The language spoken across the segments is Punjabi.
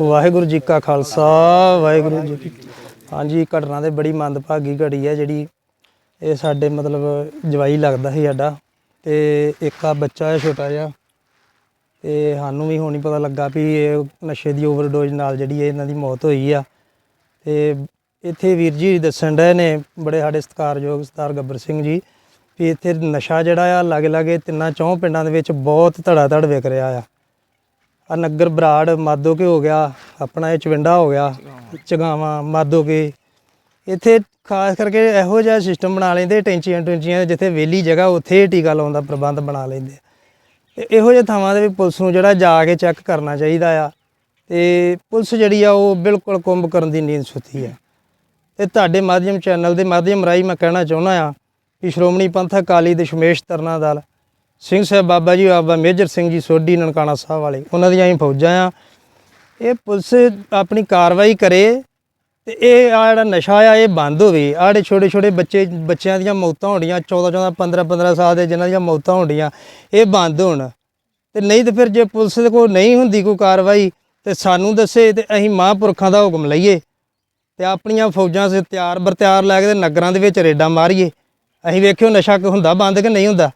ਵਾਹਿਗੁਰੂ ਜੀ ਕਾ ਖਾਲਸਾ, ਵਾਹਿਗੁਰੂ ਜੀ ਕੀ ਹਾਂਜੀ, ਘਟਨਾ ਤੇ ਬੜੀ ਮੰਦਭਾਗੀ ਘੜੀ ਹੈ ਜਿਹੜੀ ਇਹ ਸਾਡੇ ਮਤਲਬ ਜਵਾਈ ਲੱਗਦਾ ਸੀ ਸਾਡਾ ਤੇ ਇੱਕ ਆ ਬੱਚਾ ਹੈ ਛੋਟਾ ਜਿਹਾ ਤੇ ਸਾਨੂੰ ਵੀ ਹੁਣ ਹੀ ਪਤਾ ਲੱਗਾ ਵੀ ਇਹ ਨਸ਼ੇ ਦੀ ਓਵਰਡੋਜ਼ ਨਾਲ ਜਿਹੜੀ ਹੈ ਇਹਨਾਂ ਦੀ ਮੌਤ ਹੋਈ ਆ। ਤੇ ਇੱਥੇ ਵੀਰ ਜੀ ਦੱਸਣ ਰਹੇ ਨੇ, ਬੜੇ ਸਾਡੇ ਸਤਿਕਾਰਯੋਗ ਸਰਦਾਰ ਗੱਬਰ ਸਿੰਘ ਜੀ, ਵੀ ਇੱਥੇ ਨਸ਼ਾ ਜਿਹੜਾ ਆ ਲਾਗੇ ਲਾਗੇ ਤਿੰਨਾਂ ਚੌਂ ਪਿੰਡਾਂ ਦੇ ਵਿੱਚ ਬਹੁਤ ਧੜਾ ਧੜ ਵਿਕ ਰਿਹਾ ਆ। ਆ ਨਗਰ ਬਰਾੜ ਮਾਦੋ ਕੇ ਹੋ ਗਿਆ, ਆਪਣਾ ਇਹ ਚਵਿੰਡਾ ਹੋ ਗਿਆ, ਚਗਾਵਾਂ ਮਾਦੋ ਕੇ ਇੱਥੇ ਖਾਸ ਕਰਕੇ ਇਹੋ ਜਿਹਾ ਸਿਸਟਮ ਬਣਾ ਲੈਂਦੇ, ਟੈਂਚੀਆਂ ਟੈਂਚੀਆਂ, ਜਿੱਥੇ ਵਿਹਲੀ ਜਗ੍ਹਾ, ਉੱਥੇ ਟੀਕਾ ਲਾਉਣ ਦਾ ਪ੍ਰਬੰਧ ਬਣਾ ਲੈਂਦੇ। ਤੇ ਇਹੋ ਜਿਹੇ ਥਾਵਾਂ ਦੇ ਵੀ ਪੁਲਿਸ ਨੂੰ ਜਿਹੜਾ ਜਾ ਕੇ ਚੈੱਕ ਕਰਨਾ ਚਾਹੀਦਾ ਆ। ਤੇ ਪੁਲਿਸ ਜਿਹੜੀ ਆ, ਉਹ ਬਿਲਕੁਲ ਕੁੰਭ ਕਰਨ ਦੀ ਨੀਂਦ ਸੁੱਤੀ ਆ। ਤੇ ਤੁਹਾਡੇ ਮਾਧਿਅਮ ਚੈਨਲ ਦੇ ਮਾਧਿਅਮ ਰਾਹੀਂ ਮੈਂ ਕਹਿਣਾ ਚਾਹੁੰਦਾ ਆ ਕਿ ਸ਼੍ਰੋਮਣੀ ਪੰਥ ਅਕਾਲੀ ਦਸ਼ਮੇਸ਼ ਤਰਨਾ ਦਲ ਸਿੰਘ ਸਾਹਿਬ ਬਾਬਾ ਜੀ, ਬਾਬਾ ਮੇਜਰ ਸਿੰਘ ਜੀ ਸੋਢੀ ਨਨਕਾਣਾ ਸਾਹਿਬ ਵਾਲੇ, ਉਹਨਾਂ ਦੀਆਂ ਹੀ ਫੌਜਾਂ ਆ। ਇਹ ਪੁਲਿਸ ਆਪਣੀ ਕਾਰਵਾਈ ਕਰੇ ਤੇ ਇਹ ਆ ਜਿਹੜਾ ਨਸ਼ਾ ਆ, ਇਹ ਬੰਦ ਹੋਵੇ। ਆਹ ਛੋਟੇ ਛੋਟੇ ਬੱਚੇ, ਬੱਚਿਆਂ ਦੀਆਂ ਮੌਤਾਂ ਹੋਣੀਆਂ 14 14 15 15 ਸਾਲ ਦੇ ਜਿਨ੍ਹਾਂ ਦੀਆਂ ਮੌਤਾਂ ਹੋਣੀਆਂ, ਇਹ ਬੰਦ ਹੋਣ। ਤੇ ਨਹੀਂ ਤੇ ਫਿਰ ਜੇ ਪੁਲਿਸ ਦੇ ਕੋਲ ਨਹੀਂ ਹੁੰਦੀ ਕੋਈ ਕਾਰਵਾਈ, ਤੇ ਸਾਨੂੰ ਦੱਸੇ ਤੇ ਅਸੀਂ ਮਹਾਂਪੁਰਖਾਂ ਦਾ ਹੁਕਮ ਲਈਏ ਤੇ ਆਪਣੀਆਂ ਫੌਜਾਂ ਸੇ ਤਿਆਰ ਬਰਤਿਆਰ ਲੈ ਕੇ ਨਗਰਾਂ ਦੇ ਵਿੱਚ ਰੇਡਾਂ ਮਾਰੀਏ। ਅਸੀਂ ਵੇਖਿਓ ਨਸ਼ਾ ਕਿ ਹੁੰਦਾ ਬੰਦ ਕਿ ਨਹੀਂ ਹੁੰਦਾ।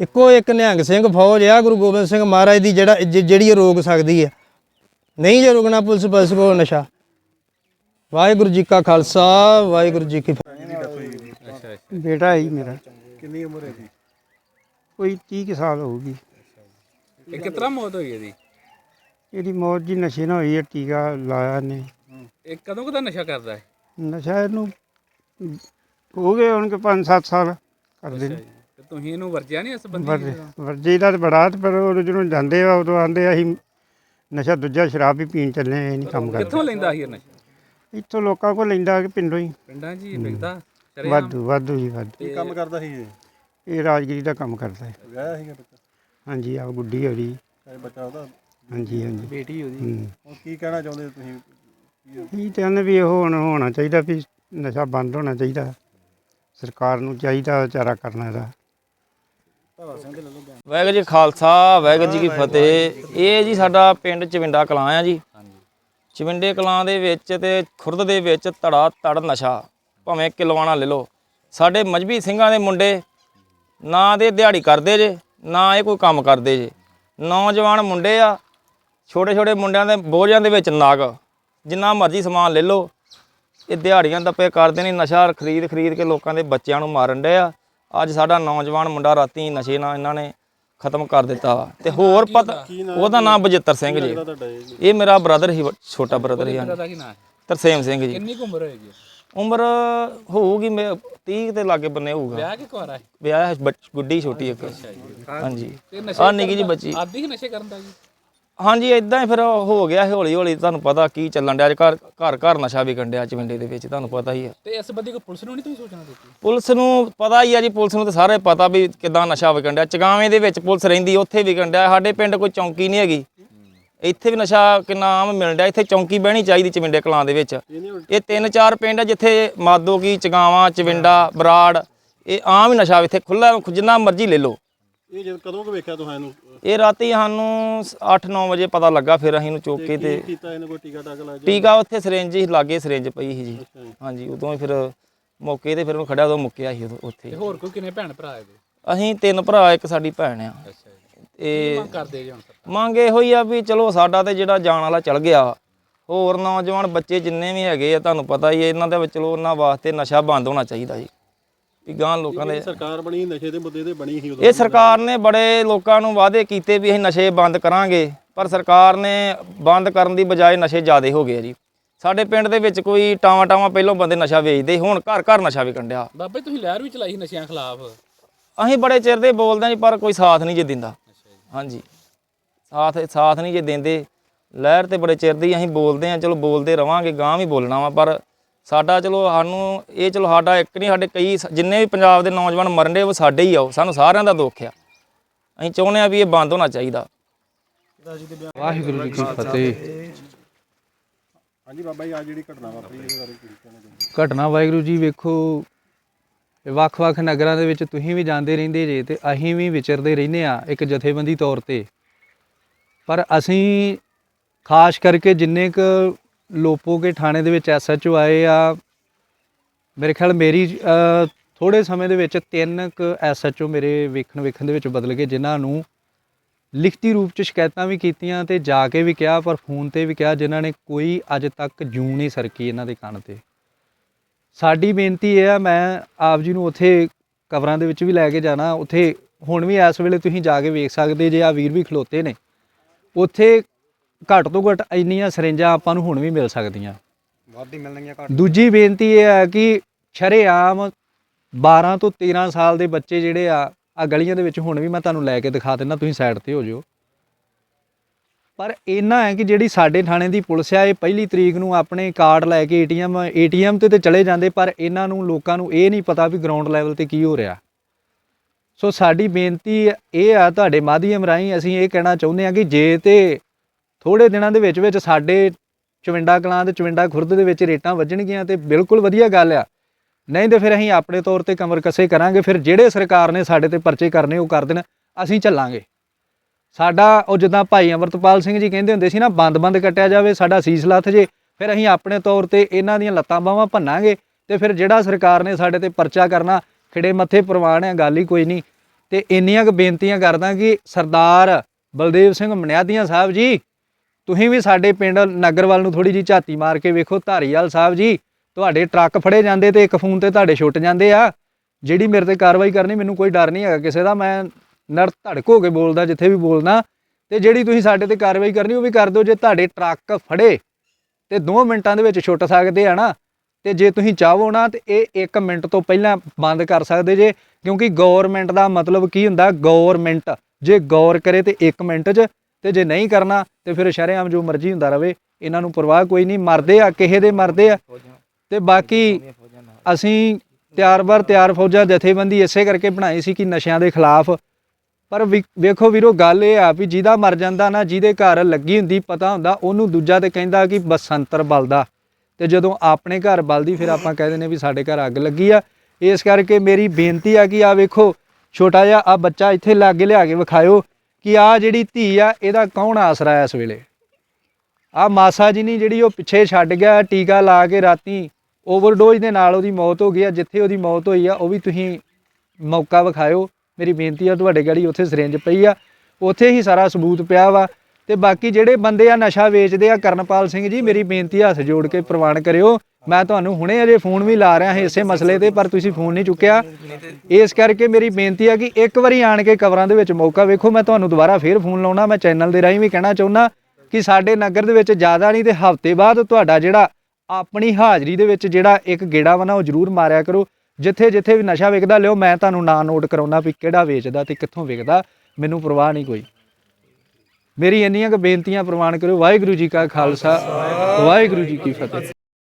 ਇੱਕੋ ਇੱਕ ਨਿਹੰਗ ਸਿੰਘ ਫੌਜ ਆ ਗੁਰੂ ਗੋਬਿੰਦ ਸਿੰਘ ਮਹਾਰਾਜ ਦੀ ਜਿਹੜਾ ਜਿਹੜੀ ਰੋਕ ਸਕਦੀ ਹੈ ਨਹੀਂ ਜੇ ਰੁਕਣਾ ਪੁਲਿਸ ਪੁਲਿਸ ਕੋਲ ਨਸ਼ਾ। ਵਾਹਿਗੁਰੂ ਜੀ ਕਾ ਖਾਲਸਾ ਵਾਹਿਗੁਰੂ ਜੀ ਕੀ ਫਤਿਹ। ਬੇਟਾ ਹੈ ਮੇਰਾ। ਕਿੰਨੀ ਉਮਰ ਹੈ ਜੀ? ਕੋਈ 30 ਕੁ ਸਾਲ ਹੋਊਗੀ। ਇਹ ਕਿਤਰਾ ਮੌਤ ਹੋਈ ਇਹਦੀ? ਇਹਦੀ ਮੌਤ ਜੀ ਨਸ਼ੇ ਨਾਲ ਹੋਈ ਹੈ ਟੀਕਾ ਲਾਇਆ ਨੇ ਇਹ ਕਦੋਂ ਕਦਾ ਨਸ਼ਾ ਕਰਦਾ ਹੈ? ਨਸ਼ਾ ਇਹਨੂੰ ਹੋ ਗਏ ਹੁਣ ਕਿ 5-7 ਸਾਲ। ਕਰਦੇ ਨੇ। ਤੁਸੀਂ ਇਹਨੂੰ ਵਰਜਿਆ ਨਹੀਂ ਇਸ ਬੰਦੇ ਵਰਜੇ ਵਰਜੇ ਦਾ ਤਾਂ ਬੜਾ ਤੇ ਪਰ ਉਹ ਜਦੋਂ ਜਾਂਦੇ ਆ ਉਦੋਂ ਆਂਦੇ ਅਸੀਂ ਨਸ਼ਾ ਦੂਜਾ ਸ਼ਰਾਬ ਵੀ ਪੀਣ ਚੱਲੇ ਆ, ਇਹ ਨਹੀਂ ਕੰਮ ਕਿੱਥੋਂ ਕਰਦੇ। ਲੈਂਦਾ ਸੀ ਇਹ ਨਸ਼ਾ? ਇੱਥੋਂ ਲੋਕਾਂ ਕੋਲ ਲੈਂਦਾ ਕਿ ਪਿੰਡੋਂ ਹੀ। ਪਿੰਡਾਂ 'ਚ ਹੀ ਵਿਕਦਾ ਸ਼ਰੇਆਮ? ਵਾਧੂ ਵਾਧੂ ਜੀ ਵਾਧੂ। ਕੀ ਕੰਮ ਕਰਦਾ ਸੀ ਇਹ? ਇਹ ਰਾਜਗੀਰੀ ਦਾ ਕੰਮ ਕਰਦਾ ਹੈ। ਵਿਆਹ ਸੀਗਾ ਬੱਚਾ? ਹਾਂਜੀ ਆ ਗੁੱਡੀ ਹੋ ਰਹੀ ਇਹ ਬੱਚਾ ਉਹਦਾ? ਹਾਂਜੀ ਹਾਂਜੀ। ਬੇਟੀ ਉਹਦੀ। ਹੂੰ। ਹੁਣ ਕੀ ਕਹਿਣਾ ਚਾਹੁੰਦੇ ਹੋ ਤੁਸੀਂ? ਕੀ- ਇਹ ਕਹਿੰਦੇ ਵੀ ਇਹ ਹੁਣ ਹੋਣਾ ਚਾਹੀਦਾ ਵੀ ਨਸ਼ਾ ਬੰਦ ਹੋਣਾ ਚਾਹੀਦਾ। ਸਰਕਾਰ ਨੂੰ ਚਾਹੀਦਾ ਵਿਚਾਰਾ ਕਰਨਾ ਇਹਦਾ। ਵਾਹਿਗੁਰੂ ਜੀ ਖਾਲਸਾ, ਵਾਹਿਗੁਰੂ ਜੀ ਕੀ ਫਤਿਹ। ਇਹ ਜੀ ਸਾਡਾ ਪਿੰਡ ਚਵਿੰਡਾ ਕਲਾਂ ਆ ਜੀ। ਚਵਿੰਡੇ ਕਲਾਂ ਦੇ ਵਿੱਚ ਤੇ ਖੁਰਦ ਦੇ ਵਿੱਚ ਧੜਾ ਧੜ ਨਸ਼ਾ, ਭਾਵੇਂ ਕਿਲਵਾਣਾ ਲੈ ਲਓ। ਸਾਡੇ ਮਜਬੀ ਸਿੰਘਾਂ ਦੇ ਮੁੰਡੇ ਨਾ ਦੇ ਦਿਹਾੜੀ ਕਰਦੇ ਜੇ, ਨਾ ਇਹ ਕੋਈ ਕੰਮ ਕਰਦੇ ਜੇ। ਨੌਜਵਾਨ ਮੁੰਡੇ ਆ ਛੋਟੇ ਛੋਟੇ ਮੁੰਡਿਆਂ ਦੇ ਬੋਝਾਂ ਦੇ ਵਿੱਚ ਨਾਗ। ਜਿੰਨਾ ਮਰਜ਼ੀ ਸਮਾਨ ਲੈ ਲਓ, ਇਹ ਦਿਹਾੜੀਆਂ ਦੱਪੇ ਕਰਦੇ ਨੇ, ਨਸ਼ਾ ਖਰੀਦ ਖਰੀਦ ਕੇ ਲੋਕਾਂ ਦੇ ਬੱਚਿਆਂ ਨੂੰ ਮਾਰਨ ਡਏ ਆ। ਅੱਜ ਸਾਡਾ ਨੌਜਵਾਨ ਮੁੰਡਾ ਰਾਤੀ ਨਸ਼ੇ ਨਾਲ ਇਹਨਾਂ ਨੇ ਖਤਮ ਕਰ ਦਿੱਤਾ ਵਾ। ਤੇ ਹੋਰ ਪਤਾ ਉਹਦਾ ਨਾਮ ਬਜਿੱਤਰ ਸਿੰਘ ਜੀ। ਇਹ ਮੇਰਾ ਬ੍ਰਦਰ ਹੀ ਛੋਟਾ ਬ੍ਰਦਰ ਹੀ? ਤਰਸੇਮ ਸਿੰਘ ਜੀ। ਕਿੰਨੀ ਉਮਰ ਹੋਏਗੀ? ਉਮਰ ਹੋਊਗੀ ਮੇ 30 ਦੇ ਲਾਗੇ ਬੰਨੇ ਹੋਊਗਾ। ਵਿਆਹ ਕਿ ਕੁਆਰਾ ਹੈ? ਵਿਆਹ ਗੁੱਡੀ ਛੋਟੀ ਇੱਕ। ਹਾਂਜੀ। ਆ ਨਿੱਕੀ ਜੀ ਬੱਚੀ। ਆਦੀ ਹੀ ਨਸ਼ੇ ਕਰਨ ਦਾ ਜੀ? ਹਾਂਜੀ ਇਦਾਂ ਹੀ ਫਿਰ ਹੋ ਗਿਆ ਹੌਲੀ ਹੌਲੀ ਤੁਹਾਨੂੰ ਪਤਾ ਕੀ ਚੱਲਣ ਡਿਆ ਅੱਜ ਘਰ ਘਰ ਘਰ ਨਸ਼ਾ ਵੀ ਕੰਡਿਆ ਚਵਿੰਡੇ ਦੇ ਵਿੱਚ ਤੁਹਾਨੂੰ ਪਤਾ ਹੀ ਹੈ ਤੇ ਇਸ ਬੰਦੇ ਕੋ ਪੁਲਿਸ ਨੂੰ ਨਹੀਂ ਤੁਸੀਂ ਸੋਚਣਾ ਦਿੱਤੀ? ਪੁਲਿਸ ਨੂੰ ਪਤਾ ਹੀ ਆ ਜੀ ਪੁਲਿਸ ਨੂੰ ਤਾਂ ਸਾਰੇ ਪਤਾ ਵੀ ਕਿਦਾਂ ਨਸ਼ਾ ਵਿਕਣ ਡਿਆ ਚਗਾਵੇਂ ਦੇ ਵਿੱਚ ਪੁਲਿਸ ਰਹਿੰਦੀ ਉੱਥੇ ਵਿਕਣ ਡਿਆ ਸਾਡੇ ਪਿੰਡ ਕੋਈ ਚੌਂਕੀ ਨਹੀਂ ਹੈਗੀ। ਇੱਥੇ ਵੀ ਨਸ਼ਾ ਕਿੰਨਾ ਆਮ ਮਿਲਣ ਡਿਆ ਇੱਥੇ ਚੌਂਕੀ ਬਹਿਣੀ ਚਾਹੀਦੀ ਚਵਿੰਡੇ ਕਲਾਂ ਦੇ ਵਿੱਚ। ਇਹ ਤਿੰਨ ਚਾਰ ਪਿੰਡ ਆ ਜਿੱਥੇ ਮਾਦੋ ਕੀ ਚਗਾਵਾਂ ਚਵਿੰਡਾ ਬਰਾੜ ਇਹ ਆਮ ਹੀ ਨਸ਼ਾ ਇੱਥੇ ਖੁੱਲਾ ਜਿੰਨਾ ਮਰਜ਼ੀ ਲੈ ਲਓ। ਇਹ ਜਦ ਕਦੋਂ ਕੁ ਵੇਖਿਆ ਤੁਹਾਨੂੰ ਇਹਨੂੰ? ਇਹ ਰਾਤੀ ਸਾਨੂੰ 8-9 ਵਜੇ ਪਤਾ ਲੱਗਾ ਫਿਰ ਅਸੀਂ ਨੂੰ ਚੁੱਕ ਕੇ ਤੇ ਕੀ ਕੀਤਾ ਇਹਨੇ ਕੋਈ ਟੀਕਾ ਟਾਕ ਲਾਇਆ? ਜੀ? ਟੀਕਾ ਉੱਥੇ ਸਿਰਿੰਜ ਹੀ ਲਾਗੇ ਸਿਰਿੰਜ ਪਈ ਸੀ ਜੀ। ਅੱਛਾ ਜੀ। ਹਾਂਜੀ ਉਦੋਂ ਹੀ ਫਿਰ ਮੌਕੇ ਤੇ ਫਿਰ ਉਹ ਖੜਿਆ ਉਦੋਂ ਮੁੱਕਿਆ ਸੀ ਉਦੋਂ ਉੱਥੇ। ਤੇ ਹੋਰ ਕੋਈ ਕਿੰਨੇ ਭੈਣ ਭਰਾ ਇਹਦੇ? ਅਸੀਂ ਤਿੰਨ ਭਰਾ ਇੱਕ ਸਾਡੀ ਭੈਣ ਆ। ਅੱਛਾ ਜੀ। ਇਹ ਮੰਗ ਕਰਦੇ ਜੀ ਹੁਣ ਸਰਕਾਰ? ਮੰਗ ਇਹੋ ਹੀ ਆ ਵੀ ਚਲੋ ਸਾਡਾ ਤੇ ਜਿਹੜਾ ਜਾਣ ਵਾਲਾ ਚਲ ਗਿਆ ਹੋਰ ਨੌਜਵਾਨ ਬੱਚੇ ਜਿੰਨੇ ਵੀ ਹੈਗੇ ਆ ਤੁਹਾਨੂੰ ਪਤਾ ਹੀ ਹੈ ਇਹਨਾਂ ਦੇ ਵਿੱਚ ਚਲੋ ਉਹਨਾਂ ਵਾਸਤੇ ਨਸ਼ਾ ਬੰਦ ਹੋਣਾ ਚਾਹੀਦਾ ਜੀ। ਵੀ ਗਾਂ ਲੋਕਾਂ ਦੇ ਸਰਕਾਰ ਬਣੀ ਨਸ਼ੇ ਦੇ ਮੁੱਦੇ ਤੇ ਬਣੀ ਸੀ ਉਦੋਂ। ਇਹ ਸਰਕਾਰ ਨੇ ਬੜੇ ਲੋਕਾਂ ਨੂੰ ਵਾਅਦੇ ਕੀਤੇ ਵੀ ਅਸੀਂ ਨਸ਼ੇ ਬੰਦ ਕਰਾਂਗੇ ਪਰ ਸਰਕਾਰ ਨੇ ਬੰਦ ਕਰਨ ਦੀ ਬਜਾਏ ਨਸ਼ੇ ਜ਼ਿਆਦੇ ਹੋ ਗਏ ਆ ਜੀ। ਸਾਡੇ ਪਿੰਡ ਦੇ ਵਿੱਚ ਕੋਈ ਟਾਵਾਂ ਟਾਵਾਂ ਪਹਿਲਾਂ ਬੰਦੇ ਨਸ਼ਾ ਵੇਚਦੇ ਹੁਣ ਘਰ ਘਰ ਨਸ਼ਾ ਵਿਕਣ ਡਿਆ। ਬਾਬੇ ਤੁਸੀਂ ਲਹਿਰ ਵੀ ਚਲਾਈ ਸੀ ਨਸ਼ਿਆਂ ਖਿਲਾਫ? ਅਸੀਂ ਬੜੇ ਚਿਰ ਦੇ ਬੋਲਦੇ ਹਾਂ ਜੀ ਪਰ ਕੋਈ ਸਾਥ ਨਹੀਂ ਜੇ ਦਿੰਦਾ। ਹਾਂਜੀ। ਸਾਥ ਸਾਥ ਨਹੀਂ ਜੇ ਦਿੰਦੇ। ਲਹਿਰ ਤੇ ਬੜੇ ਚਿਰ ਦੀ ਅਸੀਂ ਬੋਲਦੇ ਹਾਂ ਚਲੋ ਬੋਲਦੇ ਰਵਾਂਗੇ ਗਾਂ ਵੀ ਬੋਲਣਾ ਵਾ ਪਰ ਸਾਡਾ ਚਲੋ ਸਾਨੂੰ ਇਹ ਚਲੋ ਸਾਡਾ ਇੱਕ ਨਹੀਂ ਸਾਡੇ ਕਈ ਜਿੰਨੇ ਵੀ ਪੰਜਾਬ ਦੇ ਨੌਜਵਾਨ ਮਰਨ ਦੇ ਉਹ ਸਾਡੇ ਹੀ ਆਓ ਸਾਨੂੰ ਸਾਰਿਆਂ ਦਾ ਦੁੱਖ ਆ। ਅਸੀਂ ਚਾਹੁੰਦੇ ਆ ਵੀ ਇਹ ਬੰਦ ਹੋਣਾ ਚਾਹੀਦਾ। ਵਾਹਿਗੁਰੂ ਜੀ ਕੀ ਫਤਿਹ। ਹਾਂਜੀ ਬਾਬਾ ਜੀ ਆ ਜਿਹੜੀ ਘਟਨਾ ਵਾਪਰੀ ਇਹਦੇ ਬਾਰੇ ਕੀ ਕਹਿਣਾ ਚਾਹੁੰਦੇ ਘਟਨਾ ਵਾਹਿਗੁਰੂ ਜੀ ਵੇਖੋ ਵੱਖ-ਵੱਖ ਨਗਰਾਂ ਦੇ ਵਿੱਚ ਤੁਸੀਂ ਵੀ ਜਾਂਦੇ ਰਹਿੰਦੇ ਜੇ ਤੇ ਅਸੀਂ ਵੀ ਵਿਚਰਦੇ ਰਹਿੰਦੇ ਆ ਇੱਕ ਜਥੇਬੰਦੀ ਤੌਰ ਤੇ। ਪਰ ਅਸੀਂ ਖਾਸ ਕਰਕੇ ਜਿੰਨੇ ਕ ਲੋਪੋਗੇ ਥਾਣੇ ਦੇ ਵਿੱਚ ਐਸਐਚਓ ਆਏ ਆ। ਮੇਰੇ ਖਿਆਲ ਮੇਰੀ ਥੋੜੇ ਸਮੇਂ ਦੇ ਵਿੱਚ ਤਿੰਨ ਕ ਐਸਐਚਓ ਮੇਰੇ ਵੇਖਣ ਵੇਖਣ ਦੇ ਵਿੱਚ ਬਦਲ ਗਏ, ਜਿਨ੍ਹਾਂ ਨੂੰ ਲਿਖਤੀ ਰੂਪ ਚ ਸ਼ਿਕਾਇਤਾਂ ਵੀ ਕੀਤੀਆਂ ਤੇ ਜਾ ਕੇ ਵੀ ਕਿਹਾ, ਪਰ ਫੋਨ ਤੇ ਵੀ ਕਿਹਾ, ਜਿਨ੍ਹਾਂ ਨੇ ਕੋਈ ਅੱਜ ਤੱਕ ਜੂ ਨਹੀਂ ਸਰਕੀ ਇਹਨਾਂ ਦੇ ਕੰਨ ਤੇ। ਸਾਡੀ ਬੇਨਤੀ ਇਹ ਆ, ਮੈਂ ਆਪ ਜੀ ਨੂੰ ਉੱਥੇ ਕਵਰਾਂ ਦੇ ਵਿੱਚ ਵੀ ਲੈ ਕੇ ਜਾਣਾ। ਉੱਥੇ ਹੁਣ ਵੀ ਇਸ ਵੇਲੇ ਤੁਸੀਂ ਜਾ ਕੇ ਵੇਖ ਸਕਦੇ, ਜੇ ਆ ਵੀਰ ਵੀ ਖਲੋਤੇ ਨੇ। ਉੱਥੇ ਘੱਟ ਤੋਂ ਘੱਟ ਇੰਨੀਆਂ ਸਰਿੰਜਾਂ ਆਪਾਂ ਨੂੰ ਹੁਣ ਵੀ ਮਿਲ ਸਕਦੀਆਂ। ਵਾਧੀ ਮਿਲਣਗੀਆਂ ਘੱਟ। ਦੂਜੀ ਬੇਨਤੀ ਇਹ ਹੈ ਕਿ ਸ਼ਰੇਆਮ 12 ਤੋਂ 13 ਸਾਲ ਦੇ ਬੱਚੇ ਜਿਹੜੇ ਆ ਆ ਗਲੀਆਂ ਦੇ ਵਿੱਚ ਹੁਣ ਵੀ ਮੈਂ ਤੁਹਾਨੂੰ ਲੈ ਕੇ ਦਿਖਾ ਦਿੰਦਾ ਤੁਸੀਂ ਸਾਈਡ ਤੇ ਹੋ ਜਿਓ। ਪਰ ਇੰਨਾ ਹੈ ਕਿ ਜਿਹੜੀ ਸਾਡੇ ਥਾਣੇ ਦੀ ਪੁਲਿਸ ਆ ਇਹ ਪਹਿਲੀ ਤਰੀਕ ਨੂੰ ਆਪਣੇ ਕਾਰਡ ਲੈ ਕੇ ਏਟੀਐਮ ਏਟੀਐਮ ਤੇ ਤੇ ਚਲੇ ਜਾਂਦੇ ਪਰ ਇਹਨਾਂ ਨੂੰ ਲੋਕਾਂ ਨੂੰ ਇਹ ਨਹੀਂ ਪਤਾ ਵੀ ਗਰਾਊਂਡ ਲੈਵਲ ਤੇ ਕੀ ਹੋ ਰਿਹਾ। ਸੋ ਸਾਡੀ ਬੇਨਤੀ ਇਹ ਆ ਤੁਹਾਡੇ ਮਾਧਿਅਮ ਰਾਹੀਂ ਅਸੀਂ ਇਹ ਕਹਿਣਾ ਚਾਹੁੰਦੇ ਹਾਂ ਕਿ ਜੇ ਤੇ ਥੋੜੇ ਦਿਨਾਂ ਦੇ ਵਿੱਚ ਵਿੱਚ ਸਾਡੇ ਚਵਿੰਡਾ ਕਲਾਂ ਤੇ ਚਵਿੰਡਾ ਖੁਰਦ ਦੇ ਵਿੱਚ ਰੇਟਾਂ ਵੱਜਣਗੀਆਂ ਤੇ ਬਿਲਕੁਲ ਵਧੀਆ ਗੱਲ ਆ। ਨਹੀਂ ਤੇ ਫਿਰ ਅਸੀਂ ਆਪਣੇ ਤੌਰ ਤੇ ਕਮਰ ਕੱਸੇ ਕਰਾਂਗੇ, ਫਿਰ ਜਿਹੜੇ ਸਰਕਾਰ ਨੇ ਸਾਡੇ ਤੇ ਪਰਚੇ ਕਰਨੇ ਉਹ ਕਰ ਦੇਣ, ਅਸੀਂ ਚੱਲਾਂਗੇ। ਸਾਡਾ ਉਹ ਜਿੱਦਾਂ ਭਾਈ ਅਮਰਤਪਾਲ ਸਿੰਘ ਜੀ ਕਹਿੰਦੇ ਹੁੰਦੇ ਸੀ ਨਾ ਬੰਦ-ਬੰਦ ਕੱਟਿਆ ਜਾਵੇ, ਸਾਡਾ ਸੀਸ ਲੱਥ ਜੇ, ਫਿਰ ਅਸੀਂ ਆਪਣੇ ਤੌਰ ਤੇ ਇਹਨਾਂ ਦੀਆਂ ਲੱਤਾਂ ਬਾਹਾਂ ਭੰਨਾਂਗੇ ਤੇ ਫਿਰ ਜਿਹੜਾ ਸਰਕਾਰ ਨੇ ਸਾਡੇ ਤੇ ਪਰਚਾ ਕਰਨਾ, ਖਿੜੇ ਮੱਥੇ ਪ੍ਰਵਾਨ ਹੈ ਗੱਲ ਹੀ ਕੋਈ ਨਹੀਂ। ਤੇ ਇੰਨੀਆਂ ਕੁ ਬੇਨਤੀਆਂ ਕਰਦਾ ਕਿ ਸਰਦਾਰ ਬਲਦੇਵ ਸਿੰਘ ਮਨਿਆਦੀਆਂ ਸਾਹਿਬ ਜੀ ਤੁਸੀਂ ਵੀ ਸਾਡੇ ਪਿੰਡ ਨਗਰਵਾਲ ਨੂੰ ਥੋੜੀ ਜੀ ਝਾਤੀ ਮਾਰ ਕੇ ਵੇਖੋ, ਧਾਰੀਵਾਲ ਸਾਹਿਬ ਜੀ, ਤੁਹਾਡੇ ਟਰੱਕ ਫੜੇ ਜਾਂਦੇ ਤੇ ਇੱਕ ਫੋਨ ਤੇ ਤੁਹਾਡੇ ਛੁੱਟ ਜਾਂਦੇ ਆ। ਜਿਹੜੀ ਮੇਰੇ ਤੇ ਕਾਰਵਾਈ ਕਰਨੀ, ਮੈਨੂੰ ਕੋਈ ਡਰ ਨਹੀਂ ਹੈਗਾ ਕਿਸੇ ਦਾ, ਮੈਂ ਨਰ ਧੜਕ ਹੋ ਕੇ ਬੋਲਦਾ, ਜਿੱਥੇ ਵੀ ਬੋਲਦਾ। ਤੇ ਜਿਹੜੀ ਤੁਸੀਂ ਸਾਡੇ ਤੇ ਕਾਰਵਾਈ ਕਰਨੀ, ਉਹ ਵੀ ਕਰ ਦਿਓ, ਜੇ ਤੁਹਾਡੇ ਟਰੱਕ ਫੜੇ, ਤੇ 2 ਮਿੰਟਾਂ ਦੇ ਵਿੱਚ ਛੁੱਟ ਸਕਦੇ ਆ ਨਾ। ਤੇ ਜੇ ਤੁਸੀਂ ਚਾਹੋ ਨਾ, ਤੇ ਇਹ 1 ਮਿੰਟ ਤੋਂ ਪਹਿਲਾਂ ਬੰਦ ਕਰ ਸਕਦੇ ਜੇ, ਕਿਉਂਕਿ ਗਵਰਨਮੈਂਟ ਦਾ ਮਤਲਬ ਕੀ ਹੁੰਦਾ? ਗਵਰਨਮੈਂਟ ਜੇ ਗੌਰ ਕਰੇ ਤੇ 1 ਮਿੰਟ 'ਚ ਤੇ ਜੇ ਨਹੀਂ ਕਰਨਾ, ਤੇ ਫਿਰ ਸ਼ਰੇਆਮ ਜੋ ਮਰਜ਼ੀ ਹੁੰਦਾ ਰਵੇ, ਇਹਨਾਂ ਨੂੰ ਪਰਵਾਹ ਕੋਈ ਨਹੀਂ, ਮਰਦੇ ਆ, ਕਿਸੇ ਦੇ ਮਰਦੇ ਆ। ਤੇ ਬਾਕੀ ਅਸੀਂ ਤਿਆਰ ਬਰ ਤਿਆਰ ਫੌਜਾਂ ਜਥੇਬੰਦੀ ਇਸੇ ਕਰਕੇ ਬਣਾਈ ਸੀ ਕਿ ਨਸ਼ਿਆਂ ਦੇ ਖਿਲਾਫ। ਪਰ ਵੀ- ਵੇਖੋ ਵੀਰੋ, ਗੱਲ ਇਹ ਆ ਵੀ ਜਿਹਦਾ ਮਰ ਜਾਂਦਾ ਨਾ, ਜਿਹਦੇ ਘਰ ਲੱਗੀ ਹੁੰਦੀ, ਪਤਾ ਹੁੰਦਾ, ਉਹਨੂੰ ਦੂਜਾ ਤੇ ਕਹਿੰਦਾ ਕਿ ਬਸੰਤਰ ਬਲਦਾ। ਤੇ ਜਦੋਂ ਆਪਣੇ ਘਰ ਬਲਦੀ, ਫਿਰ ਆਪਾਂ ਕਹਿੰਦੇ ਨੇ ਵੀ ਸਾਡੇ ਘਰ ਅੱਗ ਲੱਗੀ ਆ। ਇਸ ਕਰਕੇ ਮੇਰੀ ਬੇਨਤੀ ਆ ਕਿ ਆ ਵੇਖੋ, ਛੋਟਾ ਜਿਹਾ ਆ ਬੱਚਾ ਇੱਥੇ ਲਾਗੇ ਲਿਆ ਕੇ ਵਿਖਾਇਓ। ਕਿ ਆ ਜਿਹੜੀ ਧੀ ਆ, ਇਹਦਾ ਕੌਣ ਆਸਰਾ ਹੈ ਇਸ ਵੇਲੇ? ਆ ਮਾਸਾ ਜੀ ਨਹੀਂ ਜਿਹੜੀ ਉਹ ਪਿੱਛੇ ਛੱਡ ਗਿਆ, ਟੀਕਾ ਲਾ ਕੇ ਰਾਤੀ ਓਵਰਡੋਜ਼ ਦੇ ਨਾਲ ਉਹਦੀ ਮੌਤ ਹੋ ਗਈ ਆ, ਜਿੱਥੇ ਉਹਦੀ ਮੌਤ ਹੋਈ ਆ, ਉਹ ਵੀ ਤੁਸੀਂ ਮੌਕਾ ਵਿਖਾਇਓ। ਮੇਰੀ ਬੇਨਤੀ ਆ ਤੁਹਾਡੇ ਗਾੜੀ ਉੱਥੇ ਸਿਰਿੰਜ ਪਈ ਆ। ਉੱਥੇ ਹੀ ਸਾਰਾ ਸਬੂਤ ਪਿਆ ਵਾ। ਤੇ ਬਾਕੀ ਜਿਹੜੇ ਬੰਦੇ ਆ ਨਸ਼ਾ ਵੇਚਦੇ ਆ, ਕਰਨਪਾਲ ਸਿੰਘ ਜੀ, ਮੇਰੀ ਬੇਨਤੀ ਆ, ਹੱਥ ਜੋੜ ਕੇ ਪ੍ਰਵਾਨ ਕਰਿਓ। ਮੈਂ ਤੁਹਾਨੂੰ ਹੁਣੇ ਅਜੇ ਫੋਨ ਵੀ ਲਾ ਰਿਹਾ ਹਾਂ ਇਸੇ ਮਸਲੇ ਤੇ, ਪਰ ਤੁਸੀਂ ਫੋਨ ਨਹੀਂ ਚੁੱਕਿਆ। ਇਸ ਕਰਕੇ ਮੇਰੀ ਬੇਨਤੀ ਹੈ ਕਿ ਇੱਕ ਵਾਰੀ ਆਣ ਕੇ ਕਵਰਾਂ ਦੇ ਵਿੱਚ ਮੌਕਾ ਵੇਖੋ, ਮੈਂ ਤੁਹਾਨੂੰ ਦੁਬਾਰਾ ਫੇਰ ਫੋਨ ਲਾਉਣਾ, ਮੈਂ ਚੈਨਲ ਦੇ ਰਾਹੀਂ ਵੀ ਕਹਿਣਾ ਚਾਹੁੰਦਾ ਕਿ ਸਾਡੇ ਨਗਰ ਦੇ ਵਿੱਚ ਜ਼ਿਆਦਾ ਨਹੀਂ ਤੇ ਹਫ਼ਤੇ ਬਾਅਦ ਤੁਹਾਡਾ ਜਿਹੜਾ ਆਪਣੀ ਹਾਜ਼ਰੀ ਦੇ ਵਿੱਚ ਜਿਹੜਾ ਇੱਕ ਗੇੜਾ ਵਾ ਉਹ ਜ਼ਰੂਰ ਮਾਰਿਆ ਕਰੋ। ਜਿੱਥੇ ਜਿੱਥੇ ਵੀ ਨਸ਼ਾ ਵਿਕਦਾ, ਲਿਓ, ਮੈਂ ਤੁਹਾਨੂੰ ਨਾਂ ਨੋਟ ਕਰਾਉਣਾ ਵੀ ਕਿਹੜਾ ਵੇਚਦਾ ਤੇ ਕਿੱਥੋਂ ਵਿਕਦਾ, ਮੈਨੂੰ ਪਰਵਾਹ ਨਹੀਂ ਕੋਈ। ਮੇਰੀ ਇੰਨੀਆਂ ਕੁ ਬੇਨਤੀਆਂ ਪ੍ਰਵਾਨ ਕਰਿਓ। ਵਾਹਿਗੁਰੂ ਜੀ ਕਾ ਖਾਲਸਾ, ਵਾਹਿਗੁਰੂ ਜੀ ਕੀ ਫਤਿਹ।